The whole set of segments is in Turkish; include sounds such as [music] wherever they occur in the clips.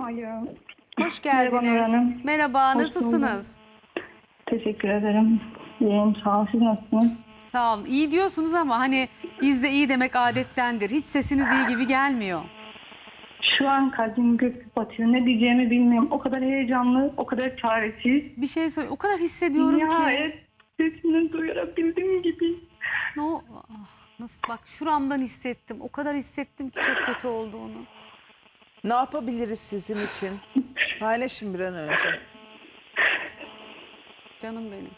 Alo. Hoş Merhaba Nur geldiniz. Hanım. Merhaba, Hoş nasılsınız? Teşekkür ederim. İyiyim sağ olun. Siz nasılsınız? Sağ olun. İyi diyorsunuz ama hani bizde iyi demek adettendir. Hiç sesiniz iyi gibi gelmiyor. Şu an kalbim gök batıyor. Ne diyeceğimi bilmiyorum. O kadar heyecanlı, o kadar çaresiz. Bir şey söyle. O kadar hissediyorum ki. Nihayet sesini duyurabildiğim gibi. No, ah, nasıl bak şuramdan hissettim. O kadar hissettim ki çok kötü olduğunu. Ne yapabiliriz sizin için? [laughs] Paylaşın bir an önce. Canım benim.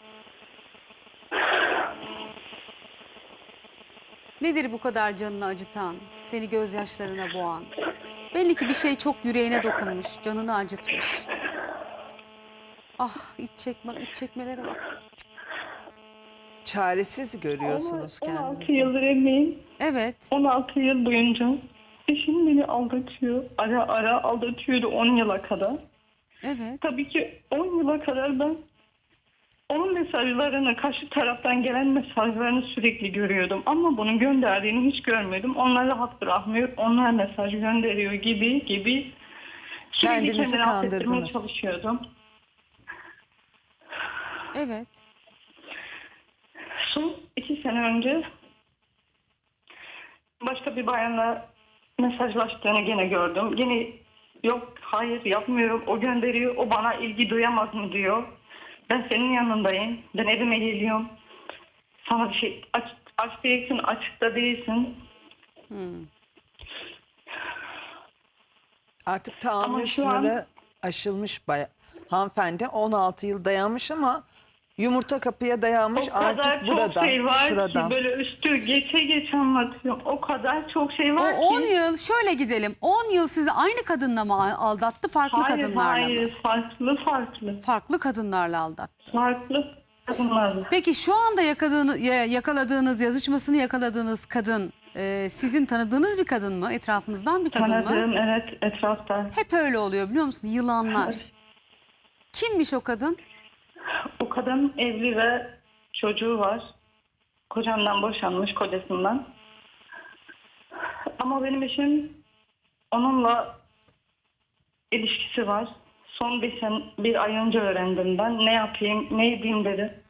Nedir bu kadar canını acıtan, seni gözyaşlarına boğan? Belli ki bir şey çok yüreğine dokunmuş, canını acıtmış. Ah iç çekme, iç çekmelere bak. Çaresiz görüyorsunuz 16 kendinizi. yıldır evliyim. Evet, 16 yıl boyunca eşim beni aldatıyor. Ara ara aldatıyordu 10 yıla kadar. evet. Tabii ki 10 yıla kadar ben onun mesajlarını, karşı taraftan gelen mesajlarını sürekli görüyordum. Ama bunu gönderdiğini hiç görmedim. Onlar rahat bırakmıyor, onlar mesaj gönderiyor gibi gibi. Sürekli Kendinizi kendini affettirmeye kandırdınız. çalışıyordum. Evet. Son iki sene önce başka bir bayanla mesajlaştığını gene gördüm. Gene yok hayır yapmıyorum o gönderiyor o bana ilgi duyamaz mı diyor. Ben senin yanındayım. Ben evime geliyorum. Sana bir şey aç, aç değilsin açıkta değilsin. Artık tahammül şu an- sınırı aşılmış baya. Hanımefendi 16 yıl dayanmış ama yumurta kapıya dayanmış O kadar artık çok buradan, şey var şuradan. ki böyle üstü geçe geçe anlatıyorum. O kadar çok şey O var ki. 10 yıl şöyle gidelim. 10 yıl sizi aynı kadınla mı aldattı, farklı hayır kadınlarla mı? hayır farklı farklı. Farklı kadınlarla aldattı. Farklı kadınlarla. Peki şu anda yakaladığınız, ya- yakaladığınız, yazışmasını yakaladığınız kadın e, sizin tanıdığınız bir kadın mı? Etrafınızdan bir kadın mı? Tanıdığım evet etrafta. Hep öyle oluyor biliyor musun? Yılanlar. Kimmiş o kadın? Kadın evli ve çocuğu var. Kocamdan boşanmış kocasından. Ama benim eşim onunla ilişkisi var. Son bir, sen, bir ay önce öğrendim ben. Ne yapayım, ne edeyim dedi.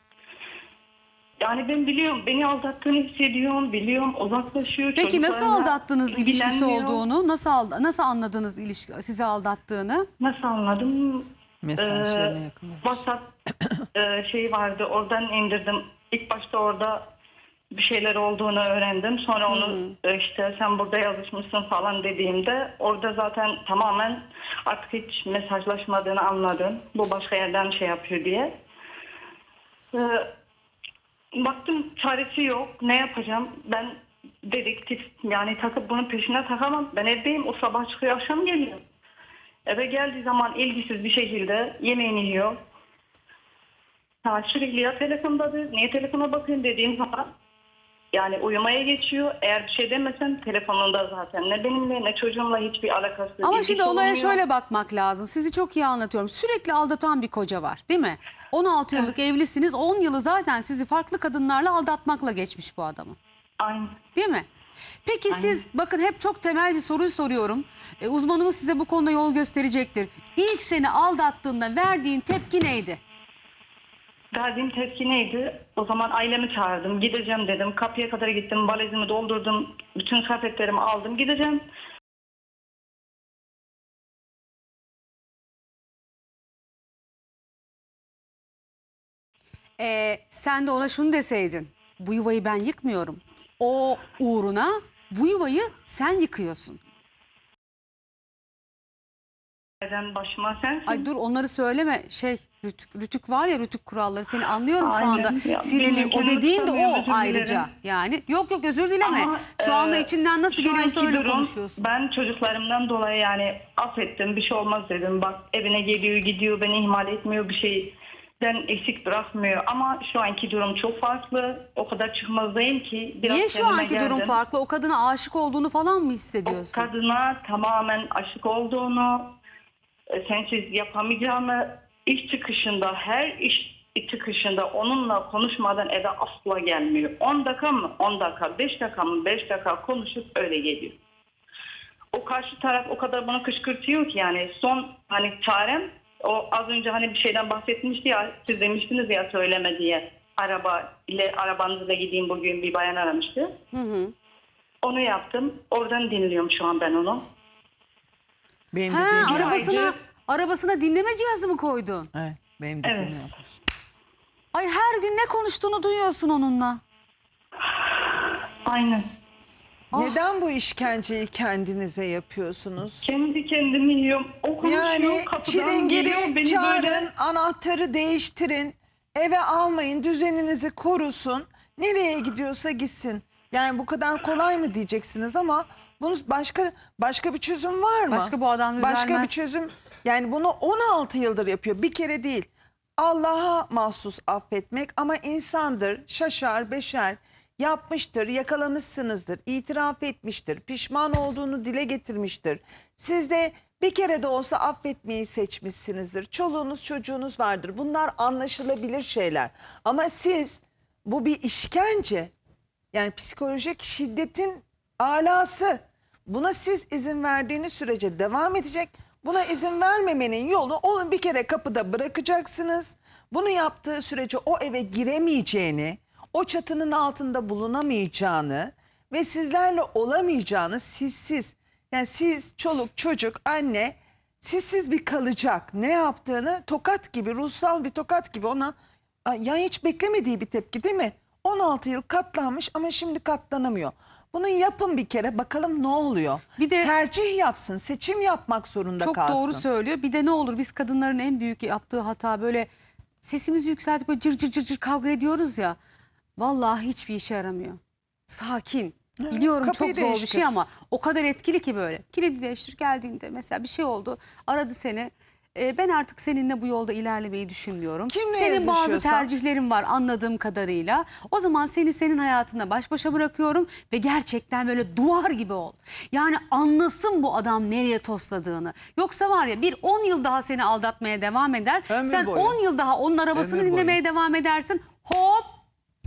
Yani ben biliyorum, beni aldattığını hissediyorum, biliyorum, uzaklaşıyor. Peki nasıl aldattınız ilişkisi olduğunu? Nasıl nasıl anladınız ilişki sizi aldattığını? Nasıl anladım? Mesajlarına Ee, yakın. WhatsApp e, şey vardı oradan indirdim. İlk başta orada bir şeyler olduğunu öğrendim. Sonra onu e, işte sen burada yazışmışsın falan dediğimde orada zaten tamamen artık hiç mesajlaşmadığını anladım. Bu başka yerden şey yapıyor diye. Ee, baktım çaresi yok. Ne yapacağım? Ben dedektif yani takıp bunun peşine takamam. Ben evdeyim. O sabah çıkıyor akşam geliyor. Eve geldiği zaman ilgisiz bir şekilde yemeğini yiyor. Ha, sürekli ya telefondadır, niye telefona bakıyorsun dediğim zaman yani uyumaya geçiyor. Eğer bir şey demesen telefonunda zaten ne benimle ne çocuğumla hiçbir alakası Ama ilgisi şimdi olaya şöyle bakmak lazım. Sizi çok iyi anlatıyorum. Sürekli aldatan bir koca var değil mi? 16 yıllık evlisiniz. 10 yılı zaten sizi farklı kadınlarla aldatmakla geçmiş bu adamın. Aynı. Değil mi? Peki siz bakın hep çok temel bir soruyu soruyorum. E, uzmanımız size bu konuda yol gösterecektir. İlk seni aldattığında verdiğin tepki neydi? Verdiğim tepki neydi? O zaman ailemi çağırdım. Gideceğim dedim. Kapıya kadar gittim. Valizimi doldurdum. Bütün kıyafetlerimi aldım. Gideceğim. E, sen de ona şunu deseydin. Bu yuvayı ben yıkmıyorum. O uğruna bu yuvayı sen yıkıyorsun. Neden başıma sensin? Ay dur onları söyleme. Şey rütük, rütük var ya rütük kuralları. Seni anlıyorum şu Aynen. anda. Ya, Sinirli. O dediğin de özür o dilerim. ayrıca. Yani yok yok özür dileme. Ama, şu anda e, içinden nasıl şu geliyorsa anki öyle durum, konuşuyorsun. Ben çocuklarımdan dolayı yani affettim bir şey olmaz dedim. Bak evine geliyor gidiyor beni ihmal etmiyor bir şeyden eksik bırakmıyor. Ama şu anki durum çok farklı. O kadar çıkmazdayım ki. Biraz Niye şu kendime anki durum geldim. farklı? O kadına aşık olduğunu falan mı hissediyorsun? kadına tamamen aşık olduğunu, sensiz yapamayacağını, iş çıkışında, her iş çıkışında onunla konuşmadan eve asla gelmiyor. 10 dakika mı? 10 dakika. 5 dakika mı? 5 dakika konuşup öyle geliyor. o karşı taraf o kadar bana kışkırtıyor ki yani son hani çarem o az önce hani bir şeyden bahsetmişti ya siz demiştiniz ya söyleme diye araba ile arabanızla gideyim bugün bir bayan aramıştı. Onu yaptım. Oradan dinliyorum şu an ben onu. Benim de Ha, dinliyor. arabasına, arabasına dinleme cihazı mı koydun? Evet, benim de Evet. dinliyor. Ay her gün ne konuştuğunu duyuyorsun onunla. Aynen. Neden bu işkenceyi kendinize yapıyorsunuz? Kendi kendimi yiyorum. O konuşuyor Yani kapıdan geliyor çilingiri beni çağırın, böyle anahtarı değiştirin, eve almayın, düzeninizi korusun. Nereye gidiyorsa gitsin. Yani bu kadar kolay mı diyeceksiniz ama bunun başka başka bir çözüm var mı? Başka bu adam Başka bir çözüm. Yani bunu 16 yıldır yapıyor. Bir kere değil. Allah'a mahsus affetmek ama insandır, şaşar, beşer, yapmıştır, yakalamışsınızdır, itiraf etmiştir, pişman olduğunu dile getirmiştir. Siz de bir kere de olsa affetmeyi seçmişsinizdir. Çoluğunuz çocuğunuz vardır. Bunlar anlaşılabilir şeyler. Ama siz bu bir işkence. Yani psikolojik şiddetin alası. Buna siz izin verdiğiniz sürece devam edecek. Buna izin vermemenin yolu onu bir kere kapıda bırakacaksınız. Bunu yaptığı sürece o eve giremeyeceğini, o çatının altında bulunamayacağını ve sizlerle olamayacağını sizsiz. Yani siz çoluk çocuk anne sizsiz bir kalacak. Ne yaptığını tokat gibi ruhsal bir tokat gibi ona ya hiç beklemediği bir tepki değil mi? 16 yıl katlanmış ama şimdi katlanamıyor. Bunu yapın bir kere bakalım ne oluyor. Bir de- tercih yapsın, seçim yapmak zorunda Çok kalsın. doğru söylüyor. Bir de ne olur biz kadınların en büyük yaptığı hata böyle sesimizi yükseltip böyle cır cır cır cır kavga ediyoruz ya. Vallahi hiçbir işe yaramıyor. Sakin. Biliyorum kapıyı çok zor bir değiştir. şey ama o kadar etkili ki böyle. Kilidi değiştir geldiğinde mesela bir şey oldu aradı seni. Ee, ben artık seninle bu yolda ilerlemeyi düşünmüyorum. Kimle Senin bazı tercihlerin var anladığım kadarıyla. O zaman seni senin hayatına baş başa bırakıyorum ve gerçekten böyle duvar gibi ol. Yani anlasın bu adam nereye tosladığını. Yoksa var ya bir 10 yıl daha seni aldatmaya devam eder. Ömür Sen boyu. 10 yıl daha onun arabasını Ömür boyu. dinlemeye devam edersin. Hop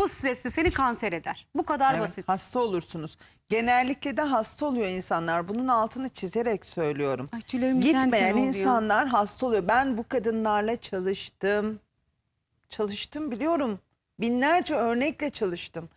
bu stresli seni kanser eder. Bu kadar Evet, basit. hasta olursunuz. Genellikle de hasta oluyor insanlar. Bunun altını çizerek söylüyorum. Ay, Gitmeyen insanlar hasta oluyor. Ben bu kadınlarla çalıştım. Çalıştım biliyorum. Binlerce örnekle çalıştım.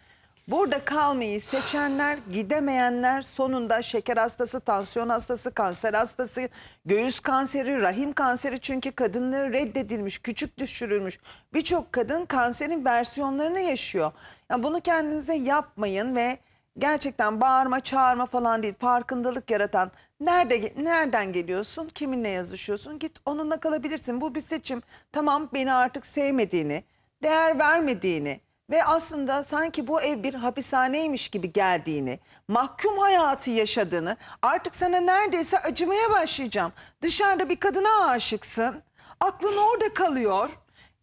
Burada kalmayı seçenler, gidemeyenler sonunda şeker hastası, tansiyon hastası, kanser hastası, göğüs kanseri, rahim kanseri çünkü kadınlığı reddedilmiş, küçük düşürülmüş. Birçok kadın kanserin versiyonlarını yaşıyor. Yani bunu kendinize yapmayın ve gerçekten bağırma, çağırma falan değil, farkındalık yaratan nerede nereden geliyorsun, kiminle yazışıyorsun, git onunla kalabilirsin. Bu bir seçim. Tamam beni artık sevmediğini, değer vermediğini ve aslında sanki bu ev bir hapishaneymiş gibi geldiğini, mahkum hayatı yaşadığını, artık sana neredeyse acımaya başlayacağım. Dışarıda bir kadına aşıksın, aklın orada kalıyor.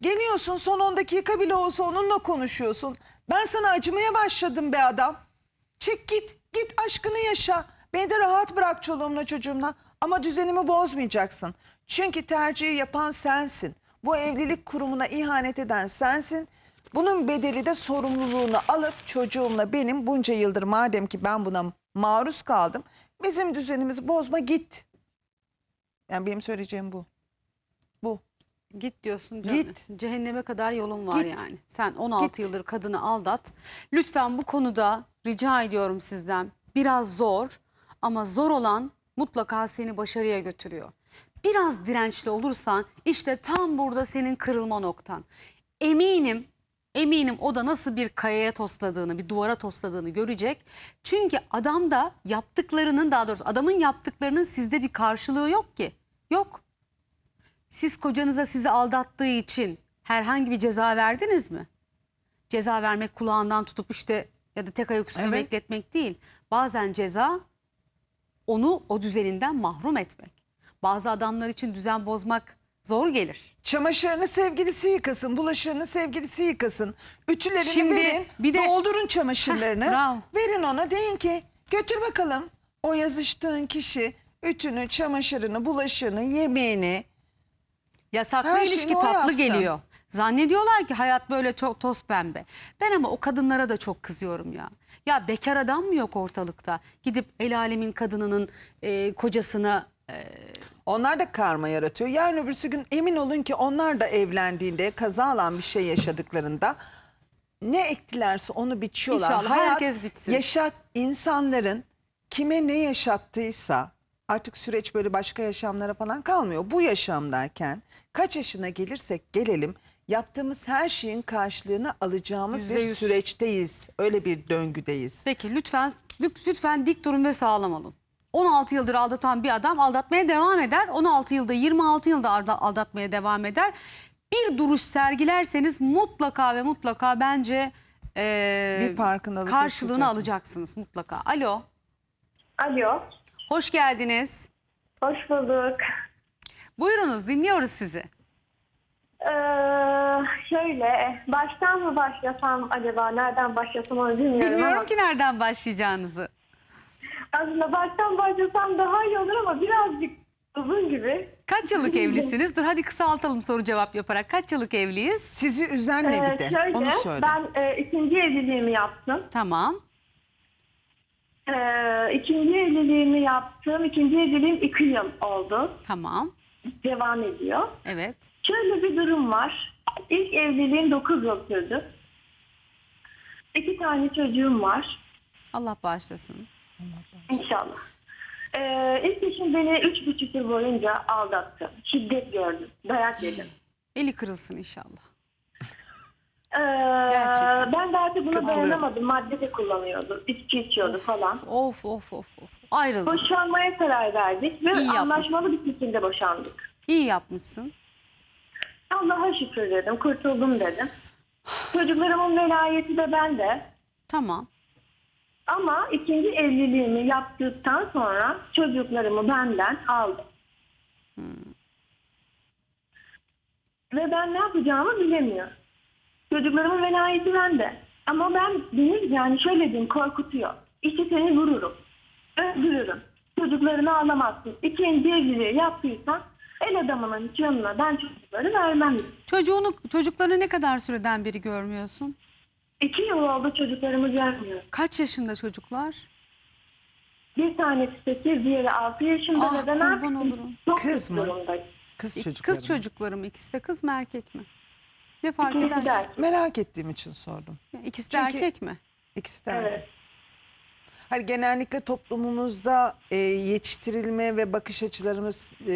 Geliyorsun son 10 dakika bile olsa onunla konuşuyorsun. Ben sana acımaya başladım be adam. Çık git, git aşkını yaşa. Beni de rahat bırak çoluğumla çocuğumla. Ama düzenimi bozmayacaksın. Çünkü tercihi yapan sensin. Bu evlilik kurumuna ihanet eden sensin. Bunun bedeli de sorumluluğunu alıp çocuğumla benim bunca yıldır madem ki ben buna maruz kaldım. Bizim düzenimizi bozma git. Yani benim söyleyeceğim bu. Bu. Git diyorsun canım. Git. Cehenneme kadar yolun var Git. yani. Sen 16 Git. yıldır kadını aldat. Lütfen bu konuda rica ediyorum sizden. Biraz zor ama zor olan mutlaka seni başarıya götürüyor. Biraz dirençli olursan işte tam burada senin kırılma noktan. Eminim Eminim o da nasıl bir kayaya tosladığını, bir duvara tosladığını görecek. Çünkü adam da yaptıklarının daha doğrusu adamın yaptıklarının sizde bir karşılığı yok ki. Yok. Siz kocanıza sizi aldattığı için herhangi bir ceza verdiniz mi? Ceza vermek kulağından tutup işte ya da tek ayak üstüne Evet. bekletmek değil. Bazen ceza onu o düzeninden mahrum etmek. Bazı adamlar için düzen bozmak zor gelir. Çamaşırını sevgilisi yıkasın, bulaşığını sevgilisi yıkasın. Ütülerini Şimdi verin, bir de- doldurun çamaşırlarını. Bravo. verin ona deyin ki götür bakalım. O yazıştığın kişi ütünü, çamaşırını, bulaşığını, yemeğini. Yasaklı Her ilişki o tatlı yapsın. geliyor. Zannediyorlar ki hayat böyle çok toz pembe. Ben ama o kadınlara da çok kızıyorum ya. Ya bekar adam mı yok ortalıkta? Gidip el alemin kadınının e, kocasına Onlar da karma yaratıyor. Yarın öbürsü gün emin olun ki onlar da evlendiğinde kazalan bir şey yaşadıklarında ne ektilerse onu biçiyorlar. İnşallah herkes bitsin. Yaşat insanların kime ne yaşattıysa artık süreç böyle başka yaşamlara falan kalmıyor. Bu yaşamdayken kaç yaşına gelirsek gelelim yaptığımız her şeyin karşılığını alacağımız Yüzde bir yüz. süreçteyiz. Öyle bir döngüdeyiz. Peki lütfen lüt- lütfen dik durun ve sağlam olun. 16 yıldır aldatan bir adam aldatmaya devam eder. 16 yılda 26 yılda alda- aldatmaya devam eder. Bir duruş sergilerseniz mutlaka ve mutlaka bence e, Bir farkındalık karşılığını yaşayacak. alacaksınız mutlaka. Alo, Alo, hoş geldiniz. hoş bulduk. Buyurunuz dinliyoruz sizi. Ee, şöyle, baştan mı başlasam acaba, nereden başlasam onu bilmiyorum, Bilmiyorum ama ki nereden başlayacağınızı. Aslında baştan başlasam daha iyi olur ama birazcık uzun gibi. Kaç yıllık evlisiniz? Dur hadi kısaltalım soru cevap yaparak. Kaç yıllık evliyiz? Sizi üzen ne Ee, bir de şöyle, onu söyle. ben e, ikinci evliliğimi yaptım. Tamam. Ee, ikinci evliliğimi yaptım. İkinci evliliğim iki yıl oldu. Tamam. Devam ediyor. Evet. Şöyle bir durum var. İlk evliliğim 9 yıl sürdü. İki tane çocuğum var. Allah bağışlasın. İnşallah. Ee, ilk eşim beni üç buçuk yıl boyunca aldattı. Şiddet gördüm. Dayak yedim. Eli kırılsın inşallah. Ee, Gerçekten. ben de artık buna Katılıyorum. dayanamadım. Madde de kullanıyordu. İçki içiyordu falan. Of of of of. Ayrıldım. Boşanmaya karar verdik ve İyi yapmışsın. anlaşmalı bir şekilde boşandık. İyi yapmışsın. Allah'a şükür dedim. Kurtuldum dedim. Çocuklarımın velayeti de bende. Tamam. Ama ikinci evliliğimi yaptıktan sonra çocuklarımı benden aldı. Ve ben ne yapacağımı bilemiyorum. Çocuklarımın velayeti bende. Ama ben beni yani şöyle diyeyim korkutuyor. İşte seni vururum. Öldürürüm. Çocuklarını alamazsın. İkinci evliliği yaptıysan el adamının canına ben çocukları vermem. Çocuğunu, çocuklarını ne kadar süreden beri görmüyorsun? İki yıl oldu çocuklarımı görmüyorum. Kaç yaşında çocuklar? Bir tanesi 8, diğeri 6 yaşında Ah, ve ben kurban artık olurum. çok Kız mı? durumdayım. Kız İki- çocukları. Kız çocukları mı? İkisi de kız mı erkek mi? Ne fark İkisi de eder? erkek. Merak ettiğim için sordum. İkisi de Çünkü- erkek mi? İkisi de erkek. Evet. Hani genellikle toplumumuzda e, yetiştirilme ve bakış açılarımız e,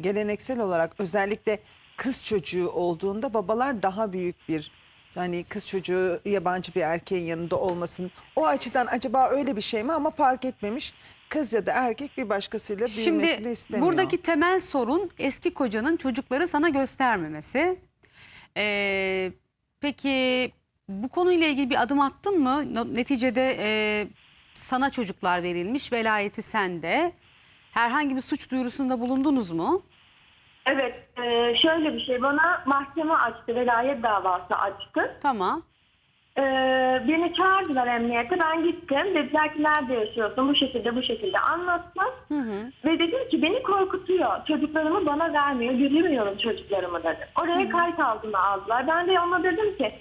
geleneksel olarak özellikle kız çocuğu olduğunda babalar daha büyük bir hani kız çocuğu yabancı bir erkeğin yanında olmasın. O açıdan acaba öyle bir şey mi ama fark etmemiş. Kız ya da erkek bir başkasıyla büyümesini Şimdi istemiyor. buradaki temel sorun eski kocanın çocukları sana göstermemesi. Ee, peki bu konuyla ilgili bir adım attın mı? No- Neticede e, sana çocuklar verilmiş, velayeti sende. Herhangi bir suç duyurusunda bulundunuz mu? Evet, e, şöyle bir şey bana mahkeme açtı, velayet davası açtı. Tamam. E, beni çağırdılar emniyete, ben gittim. Dediler ki nerede yaşıyorsun, bu şekilde bu şekilde anlattım. Ve dedim ki beni korkutuyor, çocuklarımı bana vermiyor, göremiyorum çocuklarımı dedim. Oraya kayıt altına aldılar. Ben de ona dedim ki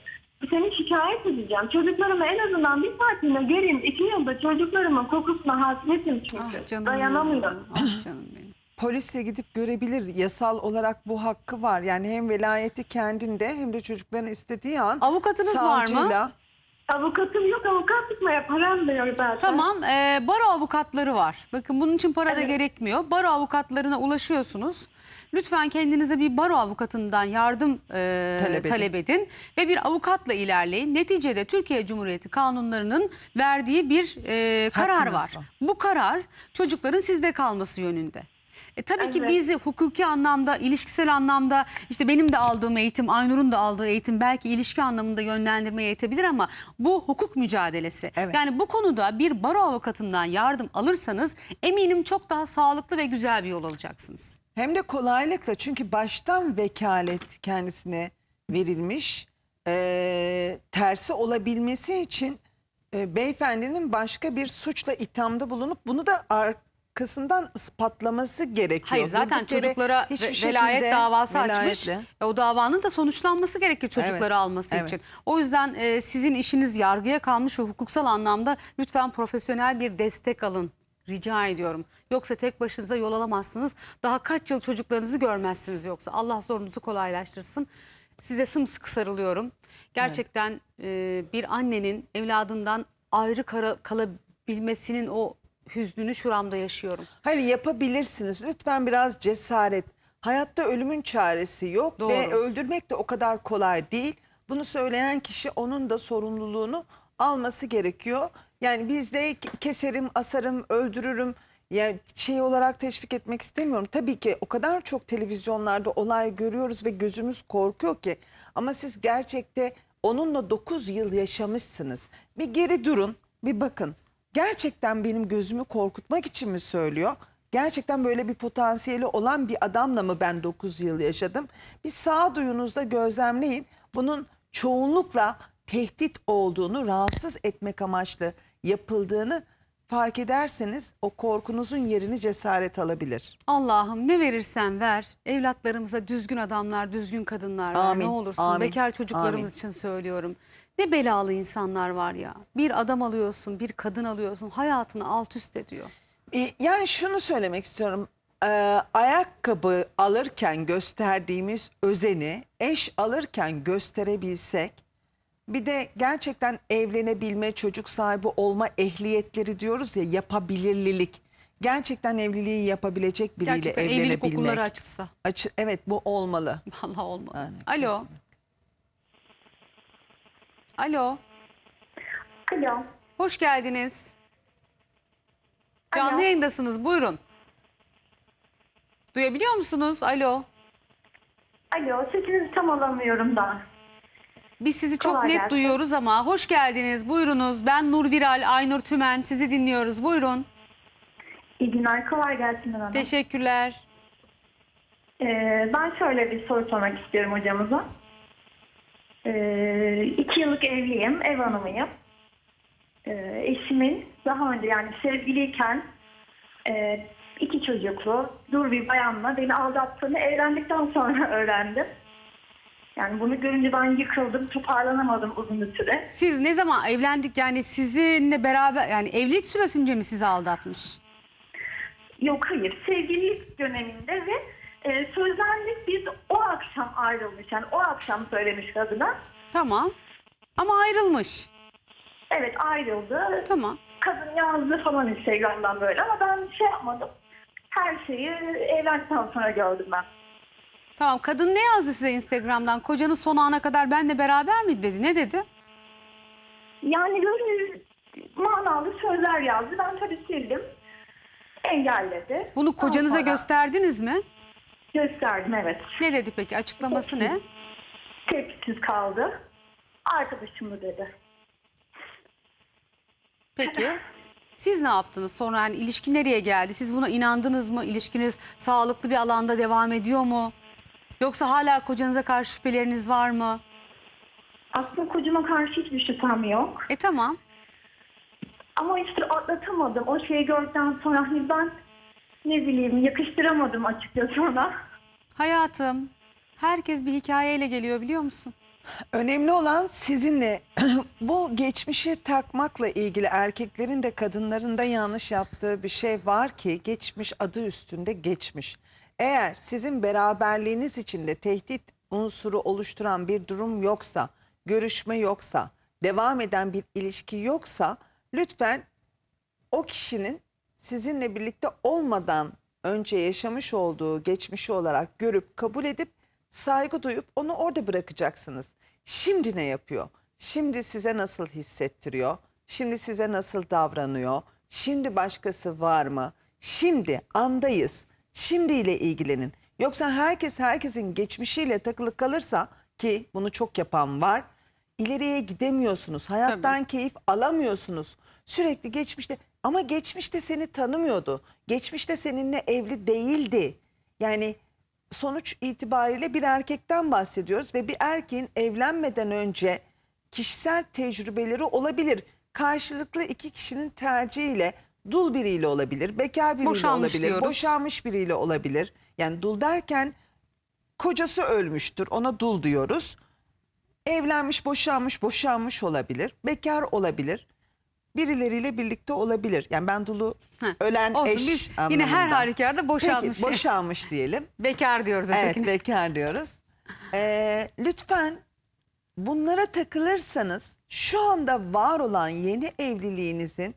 seni şikayet edeceğim. Çocuklarımı en azından bir saatliğine göreyim. İki yılda çocuklarımın kokusuna hasretim çünkü. Ah canım Dayanamıyorum. Ah canım benim. Polisle gidip görebilir. Yasal olarak bu hakkı var. Yani hem velayeti kendinde hem de çocukların istediği an Avukatınız var mı? savcıyla- Avukatım yok, avukatlıkma yaparam da yok zaten. Tamam, e, baro avukatları var. Bakın bunun için para da gerekmiyor. Baro avukatlarına ulaşıyorsunuz. Lütfen kendinize bir baro avukatından yardım e, Talep edin. talep edin ve bir avukatla ilerleyin. Neticede Türkiye Cumhuriyeti kanunlarının verdiği bir e, karar Hakkınız var. var. Bu karar çocukların sizde kalması yönünde. E, tabii ki Evet. biz hukuki anlamda, ilişkisel anlamda işte benim de aldığım eğitim, Aynur'un da aldığı eğitim belki ilişki anlamında yönlendirmeye yetebilir ama bu hukuk mücadelesi. Evet. Yani bu konuda bir baro avukatından yardım alırsanız eminim çok daha sağlıklı ve güzel bir yol alacaksınız. Hem de kolaylıkla çünkü baştan vekalet kendisine verilmiş. Ee, tersi olabilmesi için e, beyefendinin başka bir suçla ithamda bulunup bunu da arkasından ispatlaması gerekiyor. Hayır zaten Durduk çocuklara hiçbir ve- velayet şekilde davası açmış. velayetle- E, O davanın da sonuçlanması gerekir çocukları Evet, alması evet. için. O yüzden e, sizin işiniz yargıya kalmış ve hukuksal anlamda lütfen profesyonel bir destek alın. Rica ediyorum. Yoksa tek başınıza yol alamazsınız. Daha kaç yıl çocuklarınızı görmezsiniz yoksa. Allah zorunuzu kolaylaştırsın. Size sımsıkı sarılıyorum. Gerçekten e, bir annenin evladından ayrı kara- kalabilmesinin o hüznünü şuramda yaşıyorum. Hayır yapabilirsiniz. Lütfen biraz cesaret. Hayatta ölümün çaresi yok Doğru. ve öldürmek de o kadar kolay değil. Bunu söyleyen kişi onun da sorumluluğunu alması gerekiyor. Yani biz de ke- keserim, asarım, öldürürüm. Yani şey olarak teşvik etmek istemiyorum. Tabii ki o kadar çok televizyonlarda olay görüyoruz ve gözümüz korkuyor ki. Ama siz gerçekte onunla 9 yıl yaşamışsınız. Bir geri durun, bir bakın. Gerçekten benim gözümü korkutmak için mi söylüyor? Gerçekten böyle bir potansiyeli olan bir adamla mı ben 9 yıl yaşadım? Bir sağduyunuzda gözlemleyin. Bunun çoğunlukla tehdit olduğunu, rahatsız etmek amaçlı yapıldığını fark ederseniz o korkunuzun yerini cesaret alabilir. Allah'ım ne verirsen ver. Evlatlarımıza düzgün adamlar, düzgün kadınlar ver. Amin, Ne olursun amin, bekar çocuklarımız amin. için söylüyorum. Ne belalı insanlar var ya. Bir adam alıyorsun, bir kadın alıyorsun. Hayatını alt üst ediyor. E, Yani şunu söylemek istiyorum. Ee, ayakkabı alırken gösterdiğimiz özeni eş alırken gösterebilsek bir de gerçekten evlenebilme, çocuk sahibi olma ehliyetleri diyoruz ya yapabilirlilik. Gerçekten evliliği yapabilecek biriyle Gerçekten evlilik evlenebilmek. okulları açılsa. Açı- evet bu olmalı. Vallahi olmadı. Yani Alo. kesin. Alo. Alo. Hoş geldiniz. Canlı Alo. yayındasınız. Buyurun. Duyabiliyor musunuz? Alo. Alo. Sesinizi tam alamıyorum da. Biz sizi çok Kolay net gelsin. duyuyoruz ama hoş geldiniz. Buyurunuz. Ben Nur Viral, Aynur Tümen. Sizi dinliyoruz. Buyurun. İyi günler. Kolay gelsin Hanım. Teşekkürler. Ee, ben şöyle bir soru sormak istiyorum hocamıza. Ee, iki yıllık evliyim, ev hanımıyım. Ee, eşimin daha önce yani sevgiliyken e, iki çocuklu, dur bir bayanla beni aldattığını evlendikten sonra [laughs] öğrendim. Yani bunu görünce ben yıkıldım, toparlanamadım uzun bir süre. Siz ne zaman evlendik yani sizinle beraber yani evlilik süresince mi sizi aldatmış? Yok hayır, sevgililik döneminde ve e, sözlendik biz o akşam ayrılmış. Yani o akşam söylemiş kadına. Tamam. Ama ayrılmış. Evet ayrıldı. Tamam. Kadın yazdı falan Instagram'dan böyle ama ben şey yapmadım. Her şeyi evlendikten sonra gördüm ben. Tamam. Kadın ne yazdı size Instagram'dan? Kocanız son ana kadar benle beraber mi dedi? Ne dedi? Yani böyle manalı sözler yazdı. Ben tabii sildim. Engelledi. Bunu Ondan kocanıza sonra gösterdiniz mi? Gösterdim evet. Ne dedi peki? Açıklaması ne? Tepkisiz kaldı. Arkadaşım mı dedi. Peki. Siz ne yaptınız? Sonra yani ilişki nereye geldi? Siz buna inandınız mı? İlişkiniz sağlıklı bir alanda devam ediyor mu? Yoksa hala kocanıza karşı şüpheleriniz var mı? Aslında kocama karşı hiçbir şüphem yok. E tamam. Ama işte atlatamadım. O şeyi gördükten sonra hani ben ne bileyim yakıştıramadım açıkçası ona. Hayatım, herkes bir hikayeyle geliyor biliyor musun? Önemli olan sizinle [clears throat] bu geçmişi takmakla ilgili erkeklerin de kadınların da yanlış yaptığı bir şey var ki geçmiş adı üstünde geçmiş. Eğer sizin beraberliğiniz içinde tehdit unsuru oluşturan bir durum yoksa, görüşme yoksa, devam eden bir ilişki yoksa lütfen o kişinin sizinle birlikte olmadan önce yaşamış olduğu geçmişi olarak görüp kabul edip saygı duyup onu orada bırakacaksınız. Şimdi ne yapıyor? Şimdi size nasıl hissettiriyor? Şimdi size nasıl davranıyor? Şimdi başkası var mı? Şimdi andayız. Şimdiyle ilgilenin. Yoksa herkes herkesin geçmişiyle takılı kalırsa ki bunu çok yapan var. ileriye gidemiyorsunuz. Hayattan keyif alamıyorsunuz. Sürekli geçmişte ama geçmişte seni tanımıyordu. Geçmişte seninle evli değildi. Yani sonuç itibariyle bir erkekten bahsediyoruz ve bir erkeğin evlenmeden önce kişisel tecrübeleri olabilir. Karşılıklı iki kişinin tercihiyle dul biriyle olabilir, bekar biriyle Boşanmış olabilir, diyoruz. boşanmış biriyle olabilir. Yani dul derken kocası ölmüştür ona dul diyoruz. Evlenmiş, boşanmış, boşanmış olabilir, bekar olabilir. Birileriyle birlikte olabilir. Yani ben dulu Heh, ölen olsun, eş biz yine her anlamında. halükarda boşanmış. Peki boşanmış diyelim. [laughs] Bekar diyoruz Evet ötekine. bekar diyoruz. Ee, lütfen bunlara takılırsanız şu anda var olan yeni evliliğinizin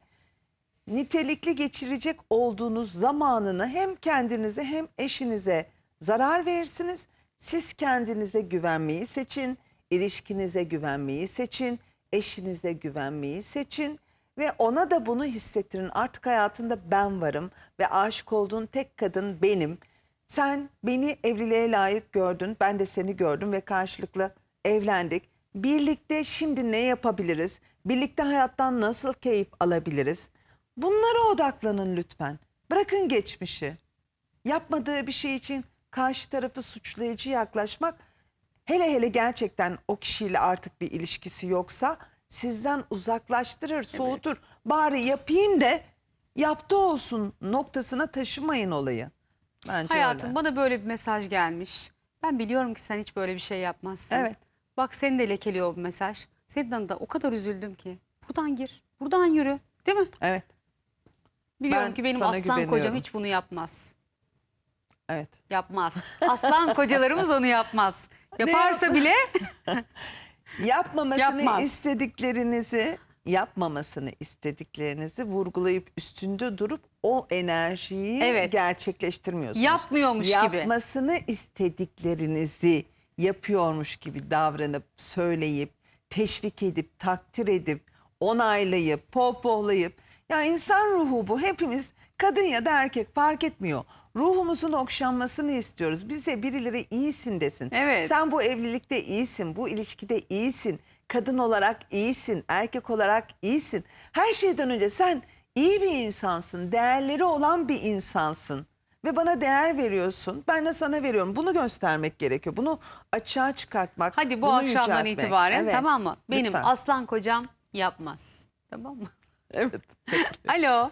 nitelikli geçirecek olduğunuz zamanını hem kendinize hem eşinize zarar verirsiniz. Siz kendinize güvenmeyi seçin, ilişkinize güvenmeyi seçin, eşinize güvenmeyi seçin ve ona da bunu hissettirin. Artık hayatında ben varım ve aşık olduğun tek kadın benim. Sen beni evliliğe layık gördün, ben de seni gördüm ve karşılıklı evlendik. Birlikte şimdi ne yapabiliriz? Birlikte hayattan nasıl keyif alabiliriz? Bunlara odaklanın lütfen. Bırakın geçmişi. Yapmadığı bir şey için karşı tarafı suçlayıcı yaklaşmak hele hele gerçekten o kişiyle artık bir ilişkisi yoksa sizden uzaklaştırır, soğutur. Bari yapayım da yaptı olsun noktasına taşımayın olayı. Bence Hayatım öyle. bana böyle bir mesaj gelmiş. Ben biliyorum ki sen hiç böyle bir şey yapmazsın. Evet. Bak seni de lekeliyor bu mesaj. Senin adına o kadar üzüldüm ki. Buradan gir, buradan yürü. Değil mi? Evet, Biliyorum Ben ki benim aslan kocam hiç bunu yapmaz. evet. Yapmaz. Aslan [laughs] kocalarımız onu yapmaz. Yaparsa bile [laughs] Yapmamasını Yapmaz. istediklerinizi, yapmamasını istediklerinizi vurgulayıp üstünde durup o enerjiyi Evet. gerçekleştirmiyorsunuz. Yapmıyormuş gibi. Yapmasını istediklerinizi yapıyormuş gibi davranıp, söyleyip, teşvik edip, takdir edip, onaylayıp, pohpohlayıp. Ya insan ruhu bu. Hepimiz kadın ya da erkek fark etmiyor. Ruhumuzun okşanmasını istiyoruz. Bize birileri iyisin desin. Evet. Sen bu evlilikte iyisin, bu ilişkide iyisin. Kadın olarak iyisin, erkek olarak iyisin. Her şeyden önce sen iyi bir insansın, değerleri olan bir insansın. Ve bana değer veriyorsun, ben de sana veriyorum. Bunu göstermek gerekiyor. Bunu açığa çıkartmak, hadi bu bunu akşamdan yüceltmek. itibaren Evet, tamam mı? Benim lütfen. aslan kocam yapmaz. Tamam mı? Evet. Alo.